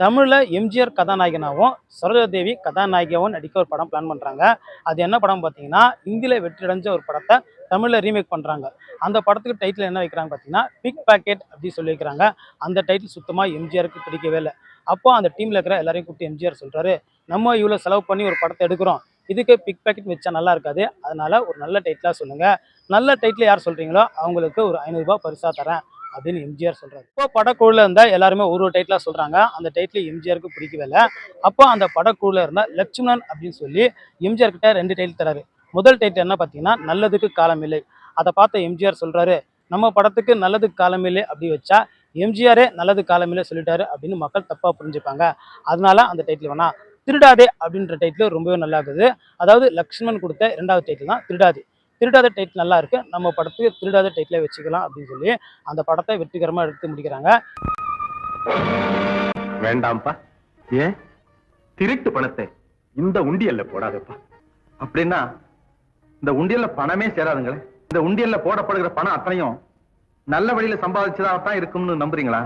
தமிழில் எம்ஜிஆர் கதாநாயகனாகவும் சரோஜாதேவி கதாநாயகியாகவும் நடிக்க ஒரு படம் பிளான் பண்ணுறாங்க அது என்ன படம் பார்த்தீங்கன்னா இந்தியில் வெற்றியடைஞ்ச ஒரு படத்தை தமிழில் ரீமேக் பண்ணுறாங்க அந்த படத்துக்கு டைட்டில் என்ன வைக்கிறாங்க பார்த்தீங்கன்னா பிக் பேக்கெட் அப்படின்னு சொல்லி வைக்கிறாங்க. அந்த டைட்டில் சுத்தமாக எம்ஜிஆருக்கு பிடிக்கவே இல்லை. அப்போ அந்த டீமில் இருக்கிற எல்லாரையும் கூப்பிட்டு எம்ஜிஆர் சொல்கிறாரு நம்ம இவ்வளோ செலவு பண்ணி ஒரு படத்தை எடுக்கிறோம். இதுக்கு பிக் பேக்கெட் வச்சா நல்லா இருக்காது. அதனால் ஒரு நல்ல டைட்டிலாக சொல்லுங்கள் நல்ல டைட்டில் யார் சொல்கிறீங்களோ அவங்களுக்கு ஒரு ஐநூறுரூபா பரிசாக தரேன். அப்படின்னு எம்ஜிஆர் சொல்றாரு. இப்போ படக்குழுல இருந்தா எல்லாருமே ஒரு ஒரு டைட்டிலா சொல்றாங்க. அந்த டைட்டில் எம்ஜிஆருக்கு பிடிக்கவே இல்லை. அப்போ அந்த படக்குழுல இருந்தால் லட்சுமணன் அப்படின்னு சொல்லி எம்ஜிஆர் கிட்ட ரெண்டு டைட்டில் தராரு. முதல் டைட்டில் என்ன பார்த்தீங்கன்னா நல்லதுக்கு காலமில்லை அதை பார்த்த எம்ஜிஆர் சொல்றாரு நம்ம படத்துக்கு நல்லதுக்கு காலமில்லை அப்படி வச்சா எம்ஜிஆரே நல்லது காலமில்லை சொல்லிட்டாரு அப்படின்னு மக்கள் தப்பாக புரிஞ்சுப்பாங்க. அதனால அந்த டைட்டில் வேணா திருடாதே அப்படின்ற டைட்டில் ரொம்பவே நல்லா இருக்குது அதாவது லக்ஷ்மண் கொடுத்த இரண்டாவது டைட்டில் தான் திருடாதே. திருடாத டைட்டில் நல்லா இருக்கு நம்ம படத்துக்கு திருடாத டைட்டிலே வச்சுக்கலாம் அப்படின்னு சொல்லி அந்த படத்தை வெற்றிகரமாக எடுத்து முடிக்கிறாங்க. வேண்டாம்ப்பா. ஏன்? திருட்டு பணத்தை இந்த உண்டியல்ல போடாதப்பா. அப்படின்னா இந்த உண்டியல்ல பணமே சேராதுங்களே. இந்த உண்டியல்ல போடப்படுகிற பணம் அத்தனையும் நல்ல வழியில சம்பாதிச்சதாகத்தான் இருக்கும்னு நம்புறீங்களா?